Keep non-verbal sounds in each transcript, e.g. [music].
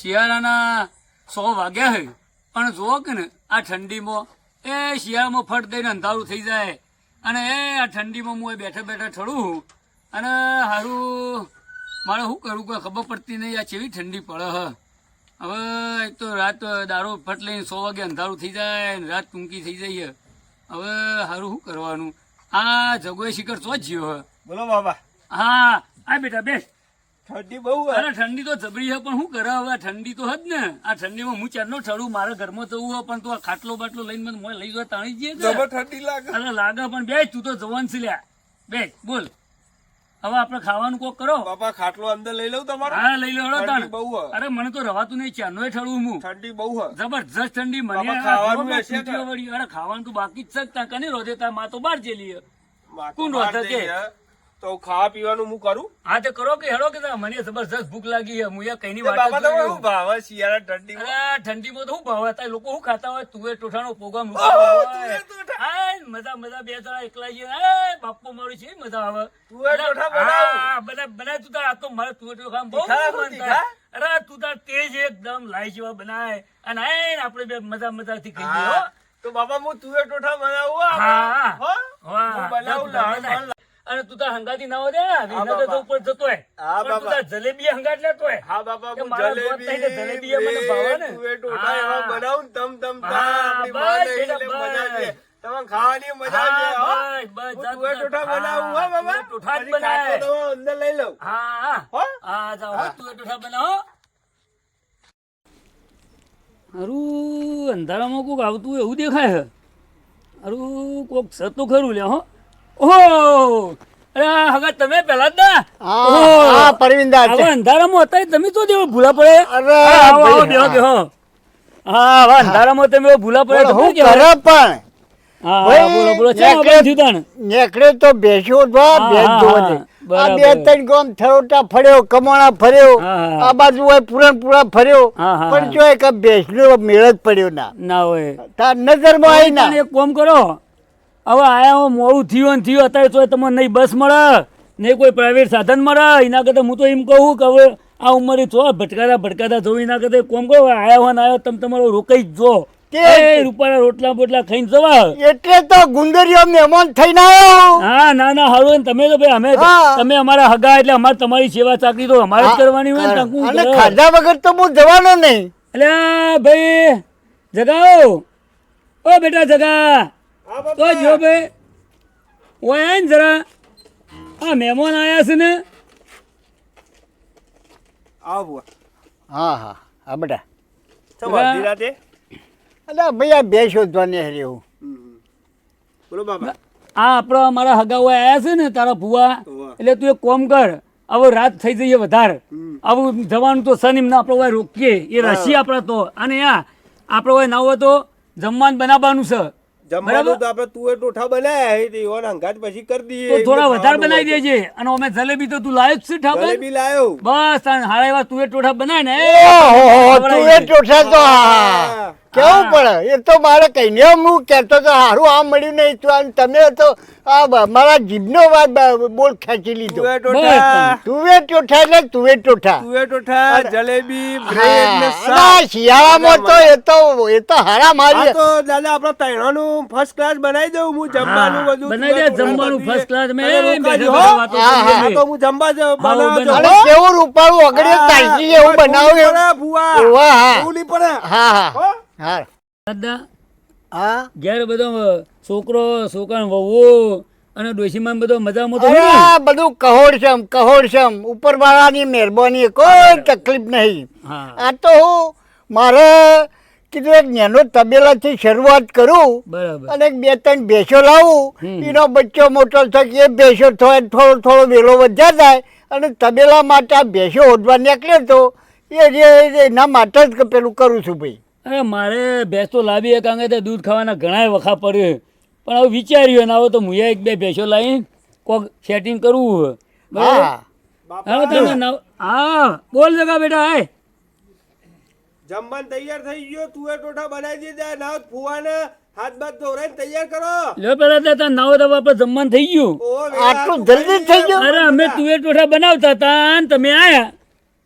શિયાળાના સો વાગ્યા હોય પણ જુઓ કે ને આ ઠંડીમાં એ શિયાળામાં ફટ દઈને અંધારું થઈ જાય. અને એ આ ઠંડીમાં હું બેઠા બેઠા ઠળું અને હારું મારે શું કરવું કોઈ ખબર પડતી નહીં આ કેવી ઠંડી પડે હ. હવે એક તો રાત દારૂ ફટ લઈને સો વાગે અંધારું થઈ જાય ને રાત ટૂંકી થઈ જાય હવે હારું શું કરવાનું? આ જગોએ શિખર તો જ જ્યો હે. બોલો બાબા. હા આ બેટા બેસ. ઠંડી બહુ અરે ઠંડી તો જબરી છે પણ શું કરે હવે? ઠંડી તો હજ ને. આ ઠંડીમાં હું ચારનો ઠરું મારા ઘરમાં જવું હોય પણ તું આ ખાટલો બાટલો લઈને મને લઈ ગયો તાણી જઈએ ઠંડી લાગે. અરે લાગે પણ બે તું તો જવાન છે લ્યા. બે બોલ. હવે આપણે ખાવાનું કોક કરો. બાપા ખાટલો અંદર લઈ લઉં તમારો? હા લઈ લો તાણ. બહુ અરે મને તો રવાતું નહીં ચારનો ઠળું હું. ઠંડી બહુ જબરજસ્ત ઠંડી મને ખાવાનું. અરે ખાવાનું તો બાકી જ છે ત્યાં કને રોજે તારમાં તો બહાર જેલી કોણ? હે. તો ખાવા પીવાનું હું કરું? હા તો કરો કે હેડો કે મને જબરજસ્ત ભૂખ લાગી છે. હું યાર કઈની વાત બાબા તમે શું ભાવે શિયાળા ઠંડી અરે ઠંડીમાં તો શું ભાવ? હતા લોકો શું ખાતા હોય? તુવેર ટોઠાનો પ્રોગ્રામ. મજા મજા બે જણા એકલા છીએ એ બાપુ મારું છે મજા આવે. તુવેર ટોઠા એટલે, બધા બનાય તું તાર આ તો મારે તુવેર ટોઠા બહુ. અરે તું તાર તેજ એકદમ લાઈ જેવા બનાય અને આય આપણે બે મજા મજાથી થી કહીએ તો બાપા હું તુવે ટોઠા બનાવું હા હું બનાવું અને તું તાર હંગાતી ના હોય વિનોદ તો ઉપર જતો હોય. હા, પણ તું જલેબી હંગાટ લેતો હોય. હા બાપા હું જલેબી જલેબી મને ભાવે ને. તું ટોઠા એવા બનાવું તમ તમ હા, આપણી માં લઈને બેટા, મજા છે. તમને ખાવાની મજા છે બસ, બસ, હું જા તુવેર તું. બનાવું હા, જ અંદર લઈ લઉં. હા હા. હા? જાઓ હા. તું બનાવો. અરું અંધારામાં કોક આવતું હોય એવું દેખાય છે. અરું કોક સતું ખરું લે હો. ઓહો અરે આ તમે પેલા જ ના હા, ઓહો. હા, પરવીનદા છે. આવા અંધારામાં હતા તમે તો જેવો ભૂલા પડે અરે, આવો, આવો, બેહો, બેહો. હા આવા અંધારામાં તમે ભૂલા પડે હું કરે પણ હા બોલો બોલો નેકળે- ચા થયું તો બેસ્યો તો બેસ હા, જોવો હા, છે. આ બે ત્રણ ગામ થરોટા ફર્યો કમોણા ફર્યો. આ બાજુ હોય પૂરણપુરા ફર્યો પણ. જો એક બેસનો મેળ જ પડ્યો ના ના હોય તાર નજરમાં આવી ના એક કોમ કરો હવે આયા હું મોડું થયું ને થયું અત્યારે તો તમને નહીં બસ મળે નહીં કોઈ પ્રાઇવેટ સાધન મળે. એના કરતા હું તો એમ કહું કે હવે આ ઉંમરે છો ભટકાતા ભટકાતા જવું એના કરતા કોમ કહો આયા હોય ને આયો તમે તમારો રોકાઈ જ જો. તે- એ રૂપાળા રોટલા બોટલા ખાઈને જવા. એટલે તો ગુંદરીઓ મહેમાન થઈને આવ્યો હા. ના ના હારું તમે તો ભાઈ અમે તમે અમારા હગા એટલે અમારે તમારી સેવા ચાકરી તો અમારે જ કરવાની હોય ને અને ખાધા વગર તો હું જવાનો નહીં. એટલે ભાઈ જગાઓ. ઓ બેટા જગા. તો જો ભાઈ ઓય ને જરા. આ મહેમાન આયા છે ને. આવો બુઆ. હા હા હા બેટા. જરા- અડધી રાતે. અલ્યા ભાઈ આ બે શોધવાની હરી હું. બોલો બાબા આ આપણો અમારા હગા ઓય આયા છે ને તારા ભુવા. એટલે તું એક કોમ કર હવે રાત થઈ જઈએ વધારે. આવું જવાનું તો સનીમ ના આપણે રોકીએ. એ રસી આપણા તો. અને આ આપણે ના હોય તો જમવાનું બનાવવાનું છે. જમવાનું તો આપણે તુવેર ટોઠા બનાયા હે તે ઈવોને હંગાત પછી કરી દઈએ તો થોડા વધારે બનાવી દેજે અને અમે જલેબી તો તું લાયો છે તો. ઠાબર જલેબી લાયો બસ હારા એવા તુવેર ટોઠા બનાય ને એ ઓહો ખવડાવી તું એ દે. ટોઠા તો. કેવું પડે? એ તો મારે કહીને હું કહેતો તો સારું આમ મળ્યું નહીં તો આમ તમે તો આ મારા જીભનો વાત બોલ ખેંચી લીધો. તુવે ટોઠા. એટલે તુવે ટોઠા. તુવે ટોઠા જલેબી ને. ના, શિયાળામાં તો એ તો એ તો હારા મારી તો દાદા આપણા તૈણાનું ફર્સ્ટ ક્લાસ બનાવી દઉં હું જમવાનું બધું બનાવી દે, જમવાનું ફર્સ્ટ ક્લાસ મેં તો હું જમવા જ બનાવજો, અરે કેવું રૂપાળું ઓગળે તાજી એવું બનાવું એવું બુવા. હા. હા. હા? હો? હા દાદા હા? ઘેર બધો છોકરો છોકરા વહુ અને ડોશીમાં બધો મજામાં તો હા બધું ને? આ બધું કહોડશમ કહોડશમ. ઉપરવાળાની મહેરબાની કોઈ તકલીફ નહીં. આ તો હું મારે કીધું એક નાનો તબેલાથી શરૂઆત કરું બરાબર. અને બે ત્રણ ભેંસો લાવું. એનો બચ્ચો મોટો થાય એ ભેંસો થાય થોડો થોડો વેલો વધ્યા થાય અને તબેલા માટે આ ભેંસો ઓઢવા નીકળે તો એ જે એના માટે જ પેલું કરું છું ભાઈ. અરે મારે ભેંસો તો લાવી કારણ કે તે દૂધ ખાવાના ઘણા વખા પડે પણ હવે વિચાર્યું ને હવે તો મુએ એક બે ભેંસો લાવી કોક સેટિંગ કરવું હા. હવે તમે હા બોલ જગા બેટા હાય. જમવાનું તૈયાર થઈ ગયો તુવેર ટોઠા બનાવી દીધા નાવ ફુવાને હાથ બાદ ધોરાઈને તૈયાર કરો. લ્યો પેલા તે તા નાવ દવા પર જમવાનું થઈ ગયું. આટલું જલ્દી થઈ ગયું? અરે અમે તુવેર ટોઠા બનાવતા તા અને તમે આયા.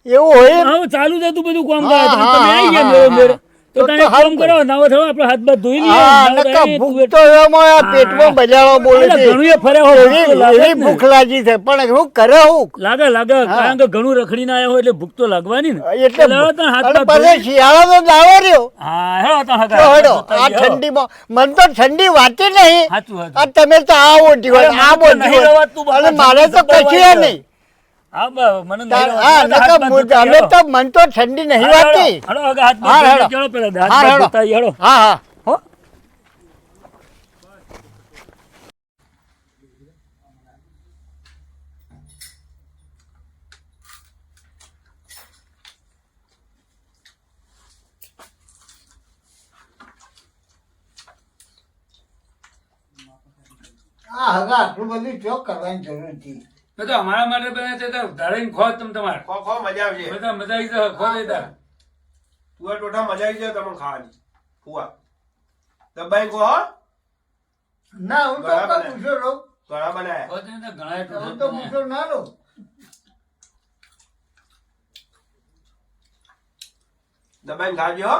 એવું હોય એમ? હા ચાલુ હતું બધું કામ હા, તમે આવી ગયા હા, મેળો મેળો. તો તો તમે તો એક હારું કરો? નાવો થયો આપણે હાથ બાથ ધોઈ લઈએ હા નકા ભૂખ તો એમાં આ પેટમાં બજારો બોલે છે ઘણું એ ફર્યા હોય, ભૂખ તો લાગે જ એવી ભૂખ લાગી છે. પણ હું કરે હું? લાગે લાગે કારણ કે ઘણું રખડીને આવ્યા હોય એટલે ભૂખ તો લાગવાની ને. એટલે એટલે હવે હાથ અને પછી શિયાળો તો દાવો રહ્યો. હા તને હગા, હેડો આ ઠંડીમાં મન તો ઠંડી વાતી નહીં. સાચું. આ તમે તો આ ઓટી હોય આ મારે તો કશું નહીં. મને તો મન તો ઠંડી નહીં હાથ હા, હા? આ હગા આટલું બધું ચોક કરવાની જરૂર નથી. તો અમારા માટે બધા છે ધારીને ખો તમે તમારે. ખો ખો મજા આવશે બધા મજા આવી જાય ખો લેતા ફુવા ટોટા મજા આવી જાય તમને ખાવાની. ફુવા. દબાઈ ખો ના હું તો પૂછો રો ઘણા બનાયા. ખો તેને ઘણા હું તો પૂછો ના રહું. દબાઈ ખાજો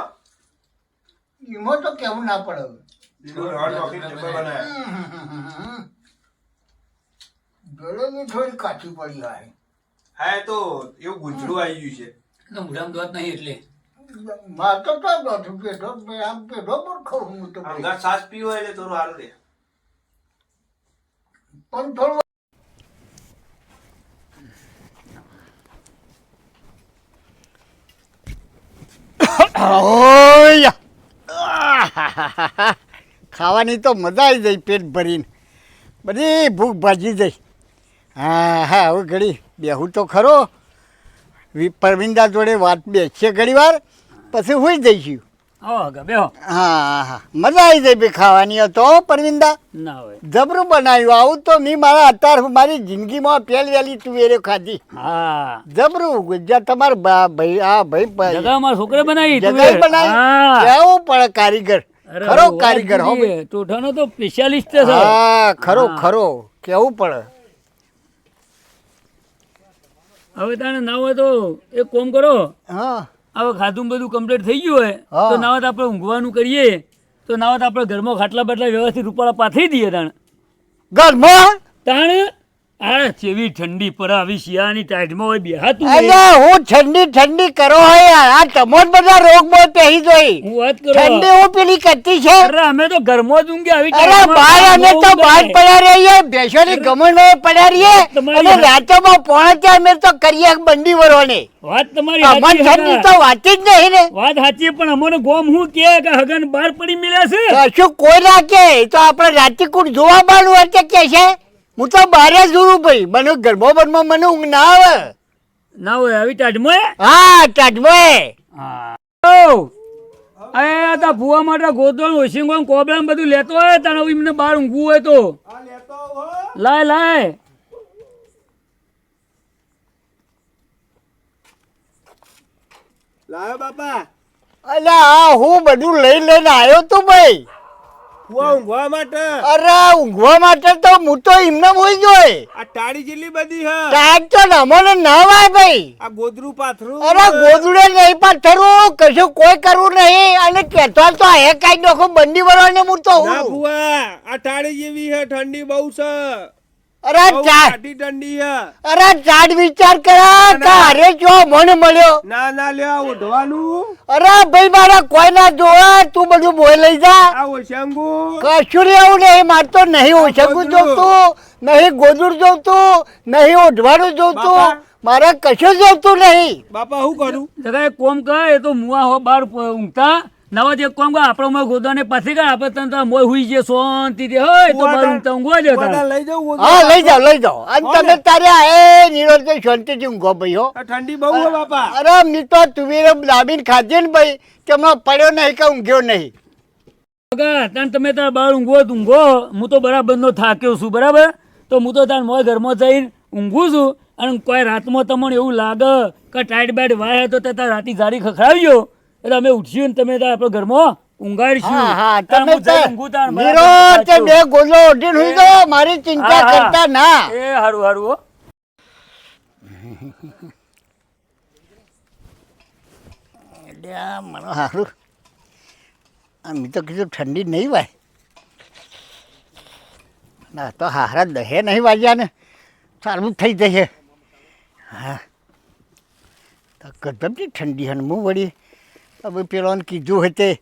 એમાં તો કેવું ના પડે બનાયા. ગળેની થોડી કાચી પડી હોય. હા એ તો એવું ગુંજળું આવી ગયું છે. તો મોઢામાં દોત નહીં એટલે? માર તો તો દોઢ પેઢો આમ પેઢો પણ ખરું હું તો. અંગાત સાસ પીવો એટલે થોડું સારું રહે પણ થોડું. ખાવાની તો મજા આવી જાય પેટ ભરીને. બધી ભૂખ ભાજી જાય. હા હા હવે ઘડી. બેહું તો ખરો. પરમિંદા જોડે વાત બેસીએ ઘડી વાર પછી હોઈ જઈશું. હા હા મજા આવી જાય ભાઈ ખાવાની તો પરવિંદા. જબરું બનાવ્યું. આવું તો મેં મારા અત્યાર મારી જિંદગીમાં પહેલી વહેલી તુવેરે ખાધી. હા. જબરું. ગુજરાત તમારે ભાઈ આ ભાઈ છોકરે બનાવી બનાવી. કેવો પડે કારીગર? ખરો કારીગર હો. તો સ્પેશિયાલિસ્ટ છે હા ખરો ખરો. કેવું પડે? હવે તારે ના હોય તો એક કોમ કરો. હા. હવે ખાધું બધું કમ્પ્લીટ થઈ ગયું હોય. તો નાવત આપણે ઊંઘવાનું કરીએ. તો નાવત આપણે ઘરમાં ખાટલા બાટલા વ્યવસ્થિત રૂપાળા પાથરી દઈએ તાણ. ઘરમાં? તાણ આ જેવી ઠંડી પર આવી શિયાળાની ટાઈટમાં હોય બેહાતું અરે હું ઠંડી ઠંડી કરો હે. આ તમોન બધા રોગ બોલ પહેરી જોઈ. હું વાત કરો. ઠંડી હું પેલી કરતી છે. અરે અમે તો ઘરમાં જ ઊંઘ્યા આવી અરે ભાઈ અમે તો બહાર પડ્યા રહીએ. ભેંસોની ગમણ પડ્યા રહીએ. અને રાતોમાં પહોંચ્યા અમે તો કરીએ બંડી વરોને. વાત તમારી અમન ઠંડી તો વાત જ નહીં ને. વાત સાચી પણ અમને ગોમ હું કે કે હગન બહાર પડી મળ્યા છે? શું કોઈ ના કે? તો આપણે રાતે કુટ જોવા બાનું તે કે છે. હું તો બહાર જ જોઉં ભાઈ. મને ગરબો બનમાં મને ઊંઘ ના આવે. ના હોય આવી ટાઢમો હા? ટાઢમો હા. અરે તા ભૂવા માટે ગોતવાનું ઓશિંગો કોબળા બધું લેતો હોય તને એમને બહાર ઊંઘવું હોય તો. લાય લાય. લાયો બાપા. અલ્યા હું બધું લઈ લઈને આવ્યો તું ભાઈ. ફુવા ઊંઘવા માટે? અરે ઊંઘવા માટે તો હું તો એમને મોઈ જોઈ આ ટાળી જેટલી બધી હ. ટાટ તો મને ના વાય ભાઈ. આ ગોદરું પાથરું. અરે ગોદડે નહીં પાથરું. કશું કોઈ કરવું નહીં. અને કેતો તો હે કાઈ નાખું બંડી વળવાને હું તો હું. આ ટાળી જેવી હે ઠંડી બહુ છે અરે ઠંડી હે. અરે ચાટ વિચાર કરા તારે જો મન મળ્યો. ના ના લ્યો આ ઓઢવાનું અરે ભાઈ મારા કોઈ ના જોવા તું બધું બોય લઈ જા. આ ઓશંગુ કશું એવું નહીં મારે તો નહીં ઓશંગુ. જોતું નહીં ગોદડું જોતું નહીં ઓઢવાનું જોતું. મારે કશું જોતું નહીં. બાપા હું કરું? જરા એક કોમ કહે એ તો મુવા હો બાર ઊંઘતા. નવા જે કોમ આપણો મોય ગોદાને પછી કા આપણે તને તો મોય હુઈ જે શાંતિથી હોય તો મારું ઊંઘવા દે બધા લઈ જાવ હા લઈ જાવ લઈ જાવ અને તમે તારે એ નિરોધ શાંતિથી ઊંઘો ભાઈ હો. ઠંડી બહુ હો બાપા. અરે મી તો તુવેર લાબીન ખાધી ને ભાઈ કે હમણાં પડ્યો નહીં કે ઊંઘ્યો નહીં. તાન તમે તાર બહાર ઊંઘો ઊંઘો. હું તો બરાબર નો થાક્યો છું બરાબર? તો હું તો તાર મોય ઘરમાં જઈને ઊંઘું છું અને કોઈ રાતમાં તમને એવું લાગે કે ટાઈટ બાઈટ વાય તો તે તાર રાતી જારી ખખડાવજો. એટલે અમે ઉઠીએ ને તમે આપણે ઘરમાં ઊંઘાડીશું હા તમે તે બે ગોલો ઓઢીને મારી ચિંતા. કરતા ના. એ હારું હારું હો. અલ્યા મને સારું આ તો કીધું ઠંડી નહીં વાય. ના તો હારા દહે નહીં વાગ્યા ને. સારું થઈ જશે. હા. તો ગધમથી ઠંડી હન હું વળી હવે પેલોને કીધું હતે તે,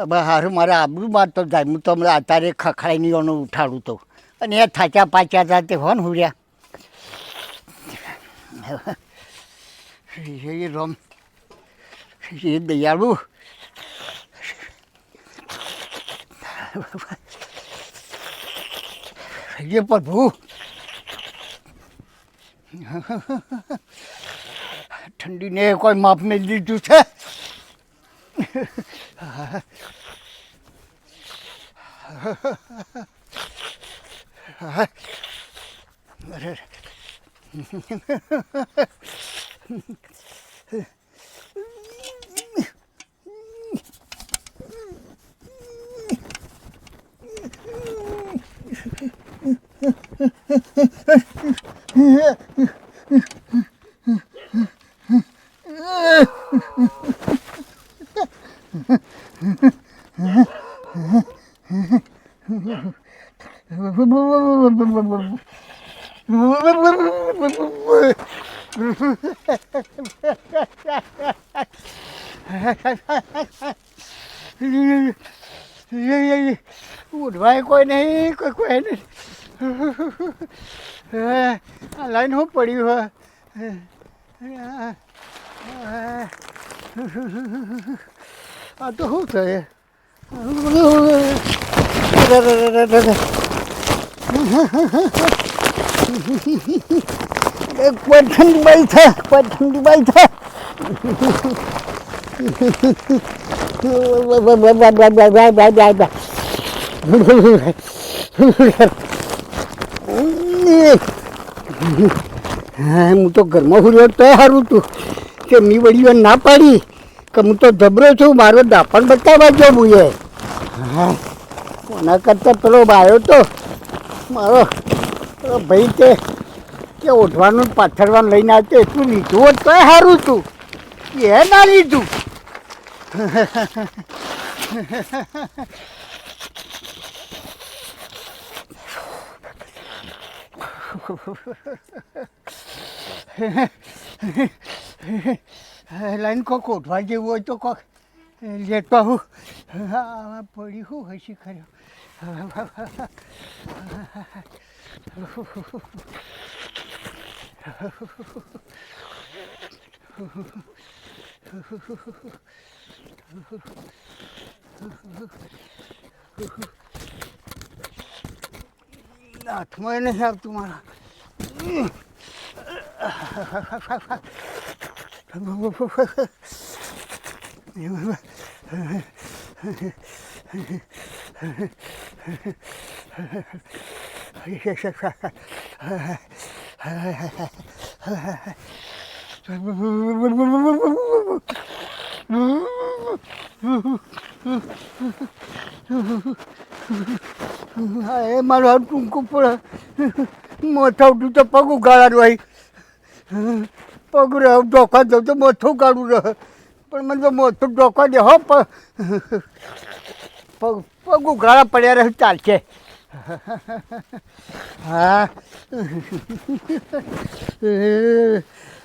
હવે હારું, મારે આબરું મારતો જાય. હું તમને અત્યારે ખખડાઈ એનો ઉઠાડું તો. અને એ થાચા પાચ્યા હતા તે હોન હુર્યા. એ રમ. એ દયાળુ. એ પ્રભુ. ઠંડીને કોઈ માપ નહીં દીધું છે. はい。あれ。Yeah. ઉઠવાય કોઈ નહીં, કોઈ કોઈ નહીં. આ લાઈન હું પડ્યું હોય આ તો શું થાય? કોઈ ઠંડી બાઈ છે કોઈ ઠંડી બાઈ હા, હું તો ઘરમાં હુર્યો તો સારું તું. કે મી વડીઓ ના પાડી, કે હું તો ધબરો છું, મારો દાપણ બતાવવા જો મુએ હા એના કરતાં પેલો બાયો તો? મારો ભાઈ તે કે ઓઢવાનું પાથરવાનું લઈને આવતો, એટલું લીધું હોત તો સારું તું. એ ના લીધું. [laughs] લાઈન કોક ઓઢવા જેવું હોય તો કોક લેતો હું પડી હું હસી ખર્યો હાથમાં નહીં આવતું મારા હા, એ મારું હાથ ટૂંકું પડે. મોથા ઉઠું તો પગ ઉગાડવાનું હોય. પગ રહે ઢોકા દઉં તો મોથું કાઢું રહે. પણ મને તો મોથું ઢોકા દે, હો, પગ. પગ ઉઘાડા પડ્યા રહે, ચાલશે. હા.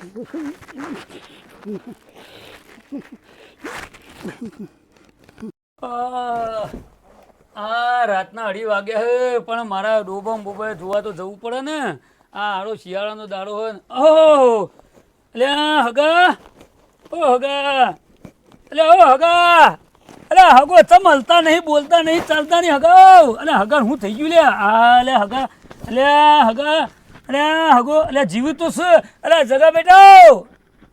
આ રાતના અઢી વાગ્યા હે, પણ મારા ડોબમ બોબે જોવા તો જવું પડે ને. આ આડો શિયાળાનો દાડો હોય ને. ઓહો! એટલે હગા! ઓ હગા! એટલે ઓ હગા! અરે હગો તમ હલતા નહીં, બોલતા નહીં, ચાલતા નહીં હગાવ અને હગા, હું થઈ ગયું લે આ લે હગા, અલે હગા અલે હગો અલ્યા જીવું તો છે અરે જગા બેટા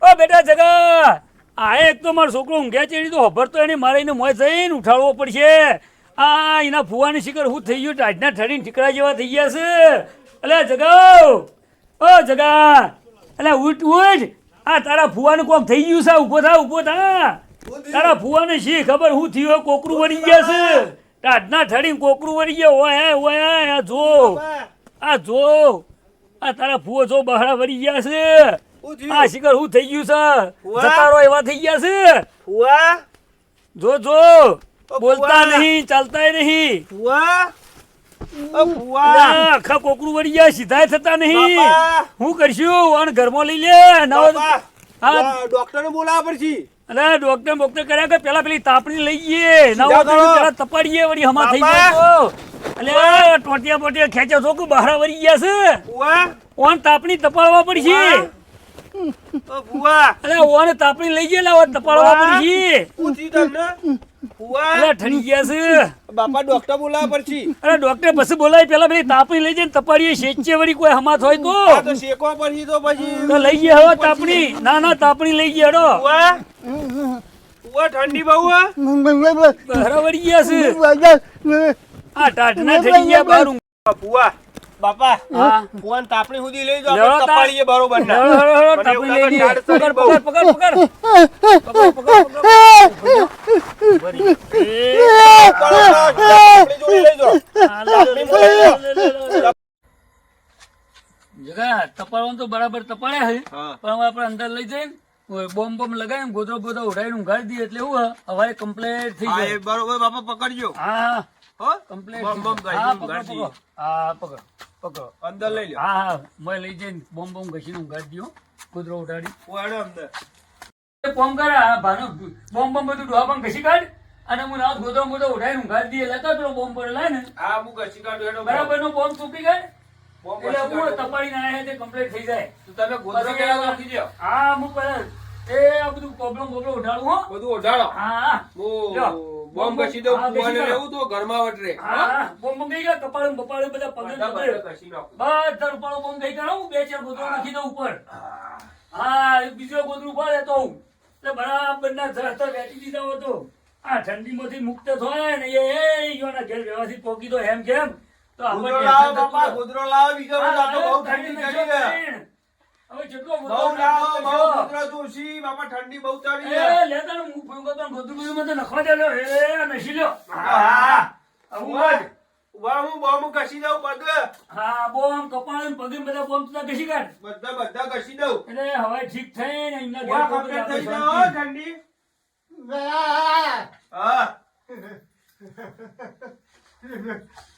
ઓ બેટા જગા! આ એક તો મારો છોકરો ઊંઘ્યા ચેડી તો ખબર તો એને મારે એને મોય જઈને ઉઠાડવો પડશે. આ એના ફુવાની શિખર હું થઈ ગયું ટાઢના ઠરીને ઠીકરા જેવા થઈ ગયા છે. અલે જગાવ ઓ જગા! અલે ઉઠ ઉઠ! આ તારા ફુવાનું કોમ થઈ ગયું છે ઊભો થા ઊભો થા. તારા ફુવાને શી ખબર હું થયો કોકરું વળી ગયા છે. ટાઢના ઠરીને કોકરું વળી ગયા ઓય ઓય આ જો. આ જો. આ તારા ફુઓ જો બહાડા વળી ગયા છે. આ શિખર હું થઈ ગયું છે? જતારો એવા થઈ ગયા છે? ફુવા જો જો. બોલતા નહીં ચાલતા નહીં. ફુવા આખા કોકરું વળી ગયા સીધા થતા નહીં. હું કરશું? અને ઘરમાં લઈ લે. નવો હા. ડોક્ટર બોલાવવા પડશે અરે ડોક્ટર બોક્ટર કર્યા કે પેલા પેલી તાપણી લઈ ગઈએ. નવો તપાડીએ વળી હમા થઈ બાપા. અલે ટોટિયા પોટિયા ખેંચો છો કે બહાર વળી ગયા છે? બુઆ. ઓન તાપણી તપાડવા પડશે. ઓ બુઆ. અલે ઓને તાપણી લઈ ગયા તપાડવા વાહ. પડશે. શું તમને? ઠરી ગયા છે. બાપા ડોક્ટર બોલાવા પડશે. અરે ડોક્ટર બસ બોલાય પેલા પેલી તાપણી લઈ જઈને તપાડીએ. શેચે વળી કોઈ હમાત હોય આ તો તો શેકવા પડશે તો પછી. તો લઈ ગયા હવે તાપણી. ના ના તાપણી લઈ ગયા હેડો ફુવા ફુવા ઠંડી બહુ બરાબર બહાર વળી ગયા છે. આ ટાઢના ગયા. બાપા તાપણી સુધી લઈ જાઓ આપણે બરોબર ના. તાપણી લઈ પકડ પકડ પકડ પકડ પકડ. પકડ તપાડવાનું તો બરાબર તપાડ્યા છે પણ હવે આપણે અંદર લઈ જઈને ઓય બોમ્બ બોમ્બ લગાવીને ગોદરો બોદરો ઉડાવીને ઉઘાડી દઈએ એટલે એવું હે, હવારે કમ્પ્લેટ થઈ જાય. બરોબર બાપા પકડજો. હા. હો? કમ્પ્લેટ બમ ગાડી. હા પકડો પકડો. અંદર લઈ લો હા હા મેં લઈ જઈને બોમ્બ બોમ્બ ઘસીને ઊંઘાડી દો. ગોદરો ઉડાડી. ફુવાડો અંદર. એ બોમ્બ કરે આ ભાનો બોમ્બ બોમ્બ બધું ડોહા પણ ઘસી કાઢ અને હું રાત ગોદરો બોદરો ઉડાડીને ઊંઘાડી દઈએ. લેતા પેલો બોમ્બ પર લાય ને. હા હું ઘસી કાઢું હેડો બરાબર નો બોમ્બ તૂટી બોમ્બ એટલે હું કાઢું. તપાડીને આયા તે કમ્પ્લીટ થઈ જાય. તો તમે પછી કેળા. હા હું એ આ બધું પ્રોબ્લેમ પ્રોબ્લેમ ઉઠાડું હો. બધું ઉઠાડો હા. બોમ્બ ઘસી દઉં હા, કાઢો. લેવું તો ઘરમાં વટરે. હા હા? બોમ્બ ગઈ ગયા કપાળે બપાળે બધા પગે બધા રૂપાળો બોમ્બ ગઈ ગયા હું બે ચાર ગોદડો નાખી દઉં ઉપર. હા. એક બીજો ગોદડું પડે તો હું. એટલે બરાબર ના ધરતર વેચી દીધા હોય તો. આ ઠંડીમાંથી મુક્ત થાય ને એ ઈયોના ઘેર વ્યવસ્થિત પોકી દો એમ કેમ? તો આપણે ગોદડો લાવો બાપા થતું લાવો બીજો હા, બહુ ઠંડી છે. કરીને. હવે જેટલો. ગોદડો બાપા ઠંડી બહુ ચડી એ લેતા ને હું ફોન કરતો બધું મને નખવા દે લ્યો. એ નશી લ્યો હા. આવું ઊભા જ. ઊભા હું બોમ્બ ઘસી દઉં પગ. હા બોમ કપાળ ને પગે બધા બોમ તું કસી કાઢ. બધા બધા કસી દઉં. એટલે હવે ઠીક થઈ ને એમના ઊભા કમ્પ્લીટ થઈ આપણે ઠંડી. હા. [laughs]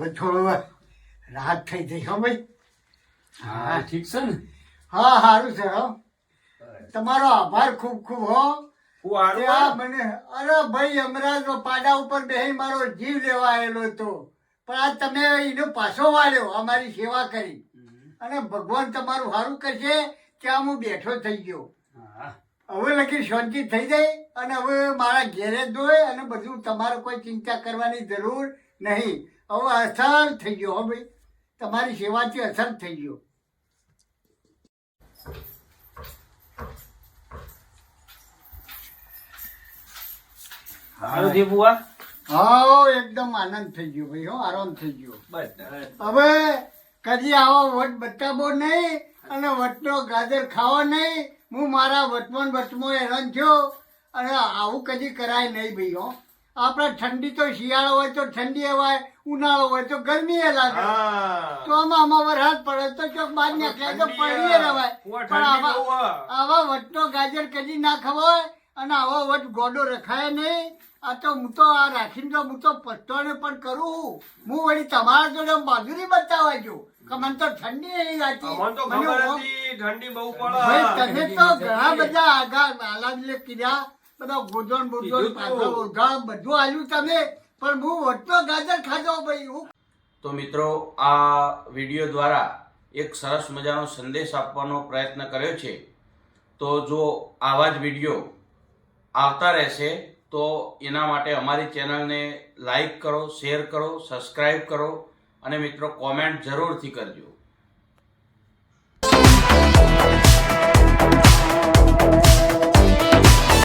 હવે થોડો રાહત થઈ જઈ હો ભાઈ? હા ઠીક છે ને? હા સારું છે હો. તમારો આભાર ખૂબ ખૂબ હો? મને અરે ભાઈ અમરાજનો પાડા ઉપર બેહી મારો જીવ લેવા આવેલો હતો. પણ આ તમે એનો પાછો વાળ્યો અમારી સેવા કરી. અને ભગવાન તમારું સારું કરશે ત્યાં હું બેઠો થઈ ગયો. હવે લગી શાંતિ થઈ જાય અને હવે મારા ઘેરે હોય અને બધું તમારે કોઈ ચિંતા કરવાની જરૂર નહીં. હવે અસર થઈ ગયો હો ભાઈ. તમારી સેવાથી અસર થઈ ગયો. બુઆ? હા એકદમ આનંદ થઈ ગયો ભાઈ હો આરામ થઈ ગયો. બસ. હવે કદી આવો વટ બતાવો નહીં અને વટનો ગાજર ખાવો નહીં. હું મારા વર્તમાન વર્ષમાં હેરાન થયો અને આવું કદી કરાય નહીં ભાઈ હો. આપણે ઠંડી તો શિયાળો હોય તો ઠંડી હોય ઉનાળો હોય તો ગરમી એ લાગે તો આમાં વરસાદ પડે તો ચોક બહાર નીકળે તો પડીએ રવાય. પણ આવા આવા વટનો ગાજર કદી ના ખવાય અને આવો વટ ગોડો રખાય નહીં. આ તો હું તો આ રાખીને તો હું તો પટ્ટોને પણ કરું હું વળી તમારા જોડે બાજુરી બતાવવા છું. કે મને તો ઠંડી નહીં લાગતી. ઠંડી બહુ પડે. તમે તો ઘણા બધા આગા આલાદલે કીધા. બધા ગોધન બોધન પાછળ બધું આવ્યું તમે. પણ હું વટલો ગાજર ખાધો ભાઈ હું. તો મિત્રો, આ વીડિયો દ્વારા એક સરસ મજાનો સંદેશ આપવાનો પ્રયત્ન કર્યો છે. તો જો આવા જ વીડિયો આવતા રહેશે, તો એના માટે અમારી ચેનલને લાઈક કરો, શેર કરો સબસ્ક્રાઈબ કરો અને મિત્રો, કોમેન્ટ જરૂરથી કરજો.